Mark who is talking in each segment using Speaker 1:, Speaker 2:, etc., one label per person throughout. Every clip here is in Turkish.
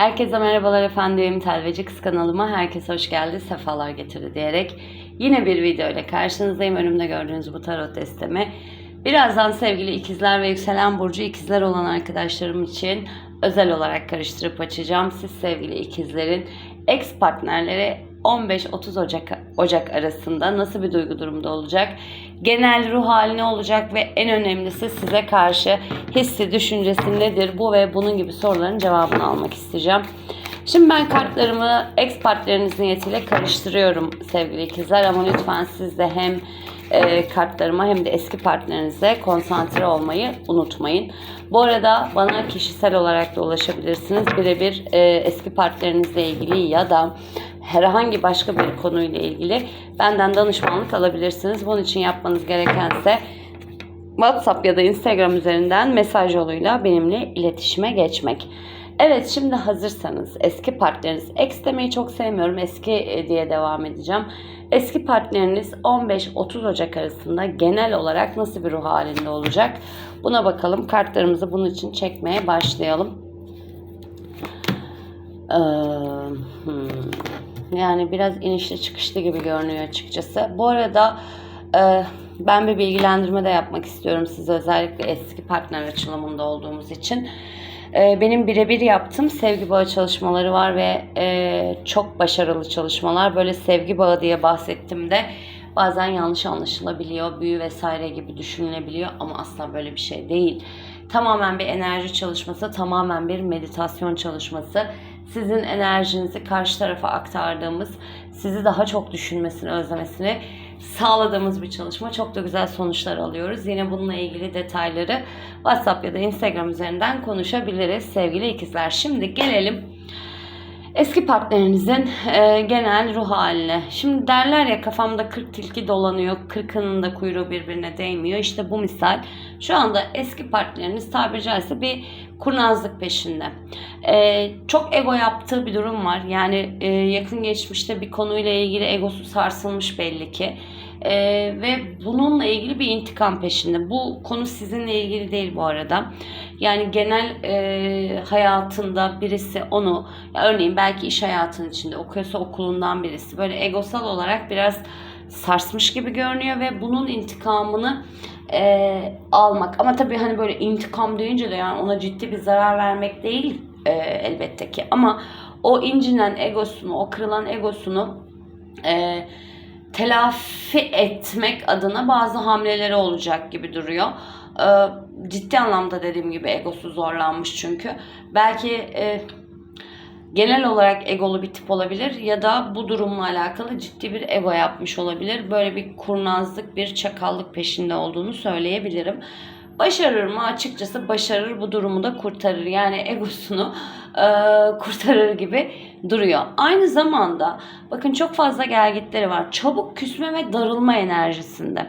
Speaker 1: Herkese merhabalar efendim. Telveci Kız kanalıma herkes hoş geldi, sefalar getirdi diyerek yine bir video ile karşınızdayım. Önümde gördüğünüz bu tarot destemi. Birazdan sevgili ikizler ve yükselen burcu ikizler olan arkadaşlarım için özel olarak karıştırıp açacağım. Siz sevgili ikizlerin ex partnerleri 15-30 Ocak, Ocak arasında nasıl bir duygu durumda olacak? Genel ruh hali ne olacak ve en önemlisi size karşı hissi, düşüncesi nedir? Bu ve bunun gibi soruların cevabını almak isteyeceğim. Şimdi ben kartlarımı ex partneriniz niyetiyle karıştırıyorum sevgili ikizler ama lütfen siz de hem e, kartlarıma hem de eski partnerinize konsantre olmayı unutmayın. Bu arada bana kişisel olarak da ulaşabilirsiniz. Birebir e, eski partnerinizle ilgili ya da herhangi başka bir konuyla ilgili benden danışmanlık alabilirsiniz. Bunun için yapmanız gerekense WhatsApp ya da Instagram üzerinden mesaj yoluyla benimle iletişime geçmek. Evet şimdi hazırsanız eski partneriniz, ex demeyi çok sevmiyorum eski e, diye devam edeceğim. Eski partneriniz 15-30 Ocak arasında genel olarak nasıl bir ruh halinde olacak? Buna bakalım. Kartlarımızı bunun için çekmeye başlayalım. Ee, hmm. Yani biraz inişli çıkışlı gibi görünüyor açıkçası. Bu arada e, ben bir bilgilendirme de yapmak istiyorum size özellikle eski partner açılımında olduğumuz için. E, benim birebir yaptığım sevgi bağı çalışmaları var ve e, çok başarılı çalışmalar. Böyle sevgi bağı diye bahsettim de bazen yanlış anlaşılabiliyor, büyü vesaire gibi düşünülebiliyor ama asla böyle bir şey değil. Tamamen bir enerji çalışması, tamamen bir meditasyon çalışması. Sizin enerjinizi karşı tarafa aktardığımız, sizi daha çok düşünmesini, özlemesini sağladığımız bir çalışma. Çok da güzel sonuçlar alıyoruz. Yine bununla ilgili detayları WhatsApp ya da Instagram üzerinden konuşabiliriz sevgili ikizler. Şimdi gelelim eski partnerinizin e, genel ruh haline. Şimdi derler ya kafamda 40 tilki dolanıyor, 40'ının da kuyruğu birbirine değmiyor. İşte bu misal. Şu anda eski partneriniz tabiri caizse bir kurnazlık peşinde. E, çok ego yaptığı bir durum var. Yani e, yakın geçmişte bir konuyla ilgili egosu sarsılmış belli ki. Ee, ve bununla ilgili bir intikam peşinde. Bu konu sizinle ilgili değil bu arada. Yani genel e, hayatında birisi onu, örneğin belki iş hayatının içinde okuyorsa okulundan birisi böyle egosal olarak biraz sarsmış gibi görünüyor ve bunun intikamını e, almak. Ama tabii hani böyle intikam deyince de yani ona ciddi bir zarar vermek değil e, elbette ki. Ama o incinen egosunu, o kırılan egosunu e, telafi etmek adına bazı hamleleri olacak gibi duruyor. Ee, ciddi anlamda dediğim gibi egosu zorlanmış çünkü. Belki e, genel olarak egolu bir tip olabilir ya da bu durumla alakalı ciddi bir ego yapmış olabilir. Böyle bir kurnazlık, bir çakallık peşinde olduğunu söyleyebilirim. Başarır mı? Açıkçası başarır bu durumu da kurtarır. Yani egosunu e, kurtarır gibi duruyor. Aynı zamanda bakın çok fazla gelgitleri var. Çabuk küsme ve darılma enerjisinde.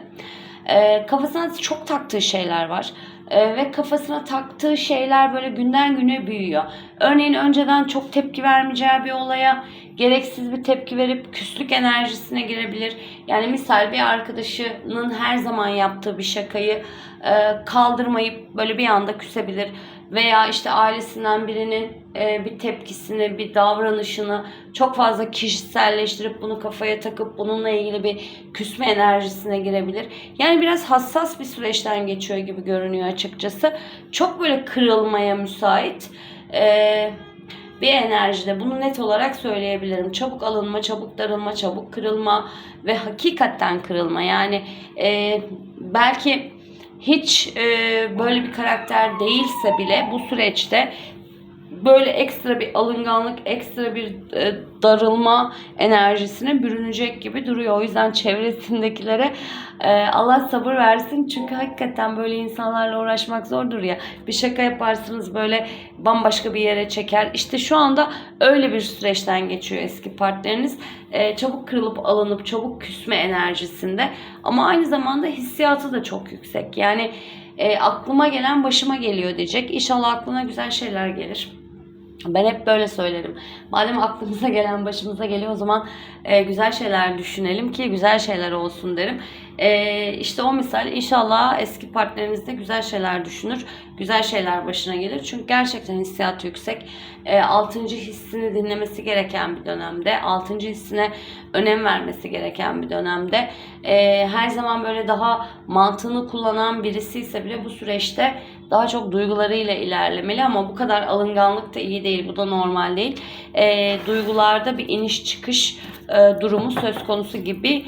Speaker 1: E, kafasına çok taktığı şeyler var. E, ve kafasına taktığı şeyler böyle günden güne büyüyor. Örneğin önceden çok tepki vermeyeceği bir olaya gereksiz bir tepki verip küslük enerjisine girebilir. Yani misal bir arkadaşının her zaman yaptığı bir şakayı e, kaldırmayıp böyle bir anda küsebilir. Veya işte ailesinden birinin e, bir tepkisini, bir davranışını çok fazla kişiselleştirip bunu kafaya takıp bununla ilgili bir küsme enerjisine girebilir. Yani biraz hassas bir süreçten geçiyor gibi görünüyor açıkçası. Çok böyle kırılmaya müsait. Eee bir enerjide bunu net olarak söyleyebilirim. Çabuk alınma, çabuk darılma, çabuk kırılma ve hakikaten kırılma. Yani e, belki hiç e, böyle bir karakter değilse bile bu süreçte böyle ekstra bir alınganlık, ekstra bir e, darılma enerjisine bürünecek gibi duruyor. O yüzden çevresindekilere e, Allah sabır versin. Çünkü hakikaten böyle insanlarla uğraşmak zordur ya. Bir şaka yaparsınız böyle bambaşka bir yere çeker. İşte şu anda öyle bir süreçten geçiyor eski partneriniz. E, çabuk kırılıp alınıp çabuk küsme enerjisinde. Ama aynı zamanda hissiyatı da çok yüksek. Yani e, aklıma gelen başıma geliyor diyecek. İnşallah aklına güzel şeyler gelir. Ben hep böyle söylerim. Madem aklımıza gelen başımıza geliyor o zaman e, güzel şeyler düşünelim ki güzel şeyler olsun derim. E, işte o misal inşallah eski partneriniz de güzel şeyler düşünür. Güzel şeyler başına gelir. Çünkü gerçekten hissiyatı yüksek. E, altıncı hissini dinlemesi gereken bir dönemde. Altıncı hissine önem vermesi gereken bir dönemde. E, her zaman böyle daha mantığını kullanan birisi ise bile bu süreçte daha çok duygularıyla ilerlemeli ama bu kadar alınganlık da iyi değil. Bu da normal değil. E, duygularda bir iniş çıkış e, durumu söz konusu gibi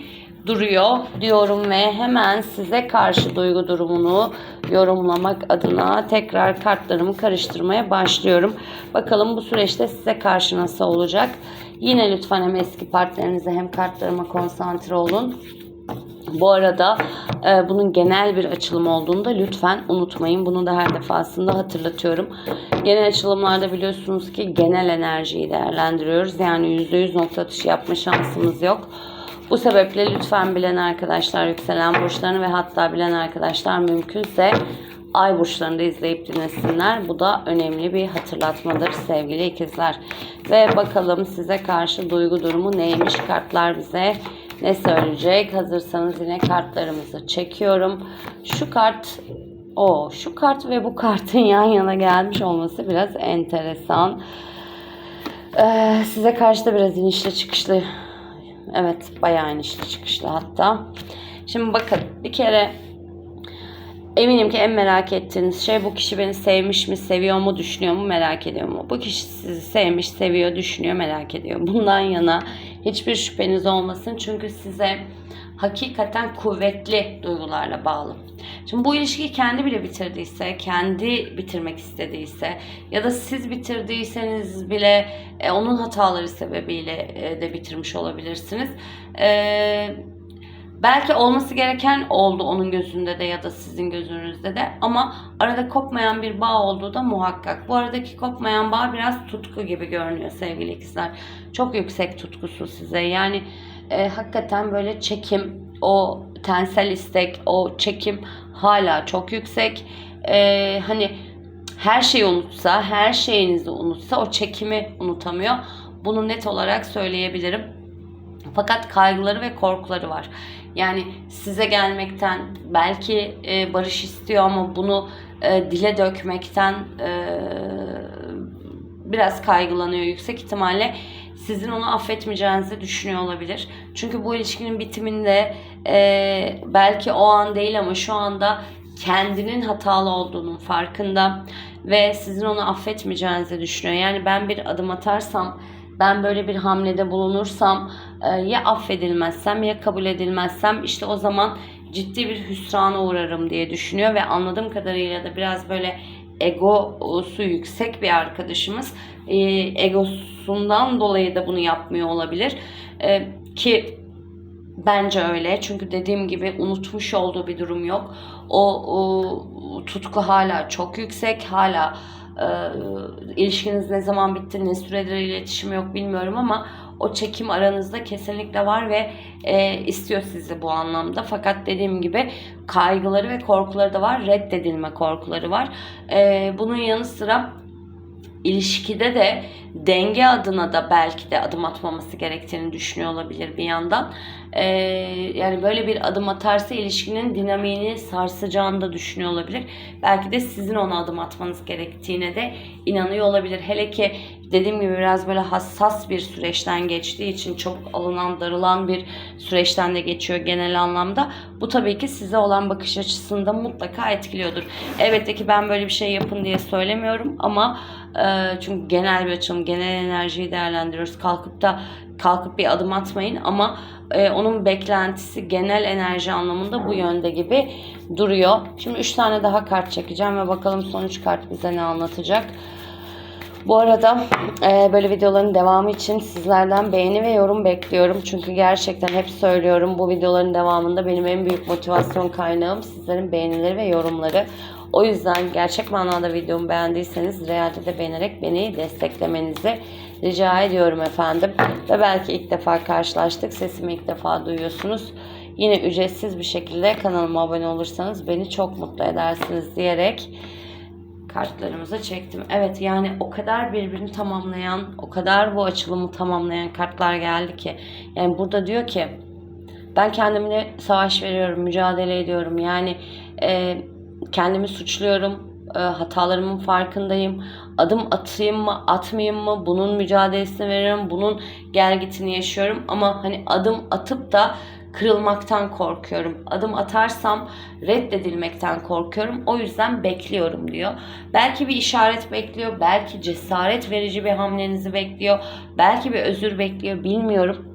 Speaker 1: duruyor diyorum ve hemen size karşı duygu durumunu yorumlamak adına tekrar kartlarımı karıştırmaya başlıyorum. Bakalım bu süreçte size karşı nasıl olacak? Yine lütfen hem eski partnerinize hem kartlarıma konsantre olun. Bu arada e, bunun genel bir açılım olduğunda lütfen unutmayın. Bunu da her defasında hatırlatıyorum. Genel açılımlarda biliyorsunuz ki genel enerjiyi değerlendiriyoruz. Yani %100 nokta atışı yapma şansımız yok. Bu sebeple lütfen bilen arkadaşlar yükselen burçlarını ve hatta bilen arkadaşlar mümkünse ay burçlarını da izleyip dinlesinler. Bu da önemli bir hatırlatmadır sevgili ikizler. Ve bakalım size karşı duygu durumu neymiş? Kartlar bize ne söyleyecek? Hazırsanız yine kartlarımızı çekiyorum. Şu kart o şu kart ve bu kartın yan yana gelmiş olması biraz enteresan. Ee, size karşı da biraz inişli çıkışlı. Evet bayağı inişli çıkışlı hatta. Şimdi bakın bir kere Eminim ki en merak ettiğiniz şey bu kişi beni sevmiş mi, seviyor mu, düşünüyor mu, merak ediyor mu? Bu kişi sizi sevmiş, seviyor, düşünüyor, merak ediyor. Bundan yana hiçbir şüpheniz olmasın. Çünkü size hakikaten kuvvetli duygularla bağlı. Şimdi bu ilişkiyi kendi bile bitirdiyse, kendi bitirmek istediyse ya da siz bitirdiyseniz bile e, onun hataları sebebiyle e, de bitirmiş olabilirsiniz. Eee Belki olması gereken oldu onun gözünde de ya da sizin gözünüzde de ama arada kopmayan bir bağ olduğu da muhakkak. Bu aradaki kopmayan bağ biraz tutku gibi görünüyor sevgili ikizler. Çok yüksek tutkusu size. Yani e, hakikaten böyle çekim, o tensel istek, o çekim hala çok yüksek. E, hani her şeyi unutsa, her şeyinizi unutsa o çekimi unutamıyor. Bunu net olarak söyleyebilirim. Fakat kaygıları ve korkuları var. Yani size gelmekten belki e, barış istiyor ama bunu e, dile dökmekten e, biraz kaygılanıyor yüksek ihtimalle sizin onu affetmeyeceğinizi düşünüyor olabilir. Çünkü bu ilişkinin bitiminde e, belki o an değil ama şu anda kendinin hatalı olduğunun farkında ve sizin onu affetmeyeceğinizi düşünüyor. Yani ben bir adım atarsam ben böyle bir hamlede bulunursam ya affedilmezsem ya kabul edilmezsem işte o zaman ciddi bir hüsrana uğrarım diye düşünüyor ve anladığım kadarıyla da biraz böyle egosu yüksek bir arkadaşımız e, egosundan dolayı da bunu yapmıyor olabilir. E, ki bence öyle. Çünkü dediğim gibi unutmuş olduğu bir durum yok. O, o tutku hala çok yüksek. Hala e, ilişkiniz ne zaman bitti, ne süredir iletişim yok bilmiyorum ama o çekim aranızda kesinlikle var ve e, istiyor sizi bu anlamda. Fakat dediğim gibi kaygıları ve korkuları da var. Reddedilme korkuları var. E, bunun yanı sıra ilişkide de denge adına da belki de adım atmaması gerektiğini düşünüyor olabilir bir yandan. Ee, yani böyle bir adım atarsa ilişkinin dinamiğini sarsacağını da düşünüyor olabilir. Belki de sizin ona adım atmanız gerektiğine de inanıyor olabilir. Hele ki dediğim gibi biraz böyle hassas bir süreçten geçtiği için çok alınan darılan bir süreçten de geçiyor genel anlamda. Bu tabii ki size olan bakış açısında mutlaka etkiliyordur. Elbette ki ben böyle bir şey yapın diye söylemiyorum ama e, çünkü genel bir açılım, genel enerjiyi değerlendiriyoruz. Kalkıp da kalkıp bir adım atmayın ama e, onun beklentisi genel enerji anlamında bu yönde gibi duruyor. Şimdi 3 tane daha kart çekeceğim ve bakalım sonuç kart bize ne anlatacak. Bu arada e, böyle videoların devamı için sizlerden beğeni ve yorum bekliyorum. Çünkü gerçekten hep söylüyorum bu videoların devamında benim en büyük motivasyon kaynağım sizlerin beğenileri ve yorumları. O yüzden gerçek manada videomu beğendiyseniz realde de beğenerek beni desteklemenizi rica ediyorum efendim. Ve belki ilk defa karşılaştık. Sesimi ilk defa duyuyorsunuz. Yine ücretsiz bir şekilde kanalıma abone olursanız beni çok mutlu edersiniz diyerek kartlarımızı çektim. Evet yani o kadar birbirini tamamlayan, o kadar bu açılımı tamamlayan kartlar geldi ki. Yani burada diyor ki ben kendimle savaş veriyorum, mücadele ediyorum. Yani e, kendimi suçluyorum, e, hatalarımın farkındayım. Adım atayım mı, atmayayım mı? Bunun mücadelesini veriyorum, bunun gelgitini yaşıyorum. Ama hani adım atıp da kırılmaktan korkuyorum. Adım atarsam reddedilmekten korkuyorum. O yüzden bekliyorum diyor. Belki bir işaret bekliyor, belki cesaret verici bir hamlenizi bekliyor, belki bir özür bekliyor, bilmiyorum.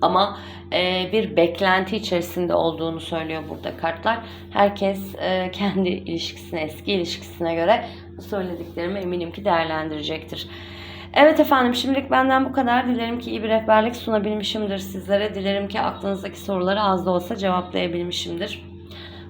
Speaker 1: Ama e, bir beklenti içerisinde olduğunu söylüyor burada kartlar. Herkes e, kendi ilişkisine, eski ilişkisine göre söylediklerimi eminim ki değerlendirecektir. Evet efendim şimdilik benden bu kadar. Dilerim ki iyi bir rehberlik sunabilmişimdir sizlere. Dilerim ki aklınızdaki soruları az da olsa cevaplayabilmişimdir.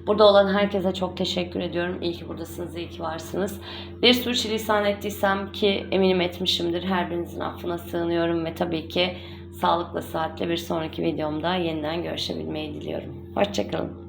Speaker 1: Burada olan herkese çok teşekkür ediyorum. İyi ki buradasınız, iyi ki varsınız. Bir sürçülisan ettiysem ki eminim etmişimdir. Her birinizin affına sığınıyorum ve tabii ki sağlıklı saatle bir sonraki videomda yeniden görüşebilmeyi diliyorum. Hoşçakalın.